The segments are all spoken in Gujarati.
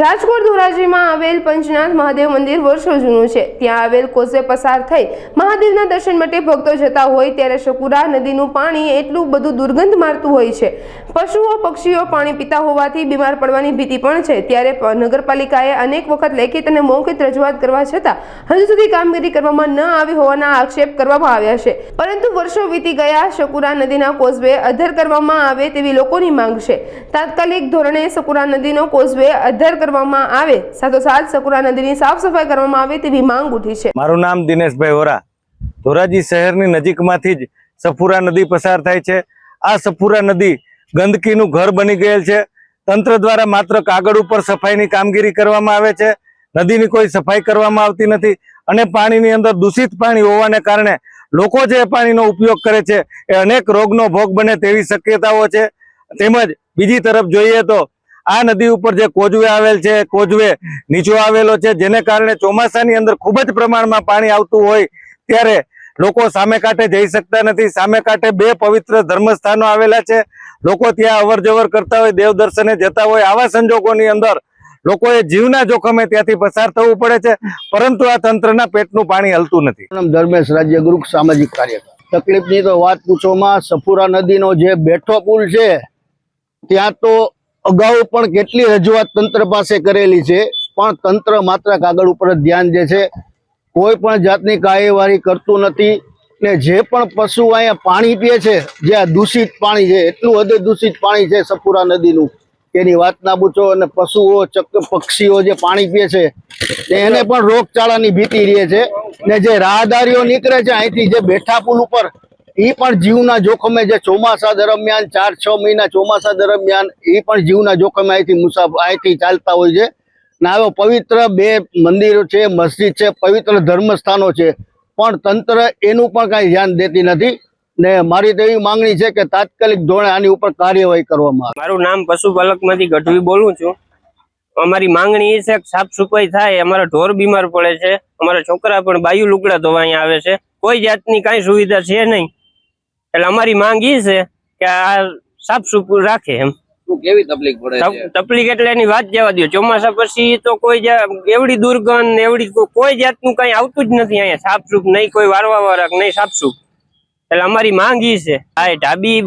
રાજકોટ ધોરાજીમાં આવેલ પંચનાથ મહાદેવ મંદિર વર્ષો જૂનું છે. ત્યાં આવેલ કોસે પસાર થઈ મહાદેવના દર્શન માટે ભક્તો જતા હોય ત્યારે શકુરા નદીનું પાણી એટલું બધું દુર્ગંધ મારતું હોય છે. પશુઓ, પક્ષીઓ પાણી પીતા હોવાથી બીમાર પડવાની ભીતિ પણ છે. ત્યારે નગરપાલિકાએ અનેક વખત લેખિત અને મૌખિત રજૂઆત કરવા છતાં હજુ સુધી કામગીરી કરવામાં ન આવી હોવાના આક્ષેપ કરવામાં આવ્યા છે. પરંતુ વર્ષો વીતી ગયા, શકુરા નદીના કોઝવે અધર કરવામાં આવે તેવી લોકોની માંગ છે. તાત્કાલિક ધોરણે શકુરા નદીનો કોઝવે અધર કરવામાં આવે, સાથોસાથ સકુરા નદીની સાફ સફાઈ કરવામાં આવે તેવી માંગ ઉઠી છે. મારું નામ દિનેશભાઈ હોરા ધોરાજી શહેરની નજીકમાંથી જ સફુરા નદી પસાર થાય છે. આ સફુરા નદી ગંદકીનું ઘર બની ગયેલ છે. તંત્ર દ્વારા માત્ર કાગળ ઉપર સફાઈની કામગીરી કરવામાં આવે છે. નદીની કોઈ સફાઈ કરવામાં આવતી નથી અને પાણીની અંદર દૂષિત પાણી હોવાને કારણે લોકો જે પાણીનો ઉપયોગ કરે છે એ અનેક રોગનો ભોગ બને તેવી શક્યતાઓ છે. તેમજ બીજી તરફ જોઈએ તો આ નદી ઉપર જે કોજવે આવેલ છે, કોજવે નીચો આવેલો છે, જેને કારણે ચોમાસાની અંદર ખૂબ જ પ્રમાણમાં પાણી આવતું હોય ત્યારે લોકો સામે કાંઠે જઈ શકતા નથી. સામે કાંઠે બે પવિત્ર ધર્મસ્થાનો આવેલા છે. લોકો ત્યાં અવરજવર કરતા હોય, દેવ દર્શને જતા હોય. આવા સંજોગોની અંદર લોકોએ જીવના જોખમે ત્યાંથી પસાર થવું પડે છે. પરંતુ આ તંત્રના પેટનું પાણી હલતું નથી. ધર્મેશ રાજ્ય ગ્રુપ સામાજિક કાર્યકર. તકલીફની તો વાત પૂછોમાં સફુરા નદીનો જે બેઠો પુલ છે, ત્યાં તો અગાઉ પણ કેટલી રજૂઆત તંત્ર પાસે કરેલી છે, પણ તંત્ર માત્ર કાગળ ઉપર જ ધ્યાન દે છે. કોઈ પણ જાતની કાર્યવાહી કરતું નથી ને જે પણ પશુ અહીંયા પાણી પીએ છે, જે આ દૂષિત પાણી છે, એટલું હદે દૂષિત પાણી છે સપુરા નદીનું, એની વાત ના પૂછો અને પશુઓ, ચક પક્ષીઓ જે પાણી પીએ છે એને પણ રોગચાળાની ભીતિ રહે છે, ને જે રાહદારીઓ નીકળે છે અહીંથી જે બેઠા પુલ ઉપર એ પણ જીવના જોખમે જે ચોમાસા દરમિયાન ચાર, છ મહિના ચોમાસા દરમિયાન એ પણ જીવના જોખમે અહીંથી મુસાફ અહીંથી ચાલતા હોય છે. ને આવો પવિત્ર બે મંદિરો છે, મસ્જિદ છે, પવિત્ર ધર્મસ્થાનો છે. પણ તંત્ર એનું પણ કાંઈ ધ્યાન દેતી નથી. ને મારી તો એવી માંગણી છે કે તાત્કાલિક ધોરણે આની ઉપર કાર્યવાહી કરવામાં આવે. મારું નામ પશુપાલકમાંથી ગઢવી બોલું છું. અમારી માંગણી એ છે કે સાફ સફાઈ થાય, અમારા ઢોર બીમાર પડે છે, અમારા છોકરા પણ બાયુ લુકડા ધોવા આવે છે. કોઈ જાતની કાંઈ સુવિધા છે નહીં. એટલે અમારી માંગ એ છે કે આ સાફ સુફ રાખે એમ. કેવી તકલીફ પડે તકલીફ એટલે એની વાત જવા દો ચોમાસા પછી તો કોઈ એવડી દુર્ગંધ એવડી કોઈ જાતનું કઈ આવતું જ નથી અહીંયા. સાફ સુફ નહીં કોઈ વારવા વાળા નહીં સાફ સુફ. એટલે અમારી માંગ છે. હા એ ઢાબી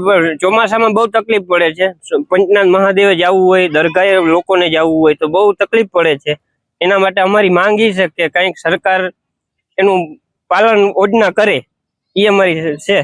ચોમાસામાં બહુ તકલીફ પડે છે. પંચનાથ મહાદેવે જવું હોય દરગાહે લોકોને જવું હોય તો બહુ તકલીફ પડે છે. એના માટે અમારી માંગ ઈ છે કે કંઈક સરકાર એનું પાલન યોજના કરે. એ અમારી છે.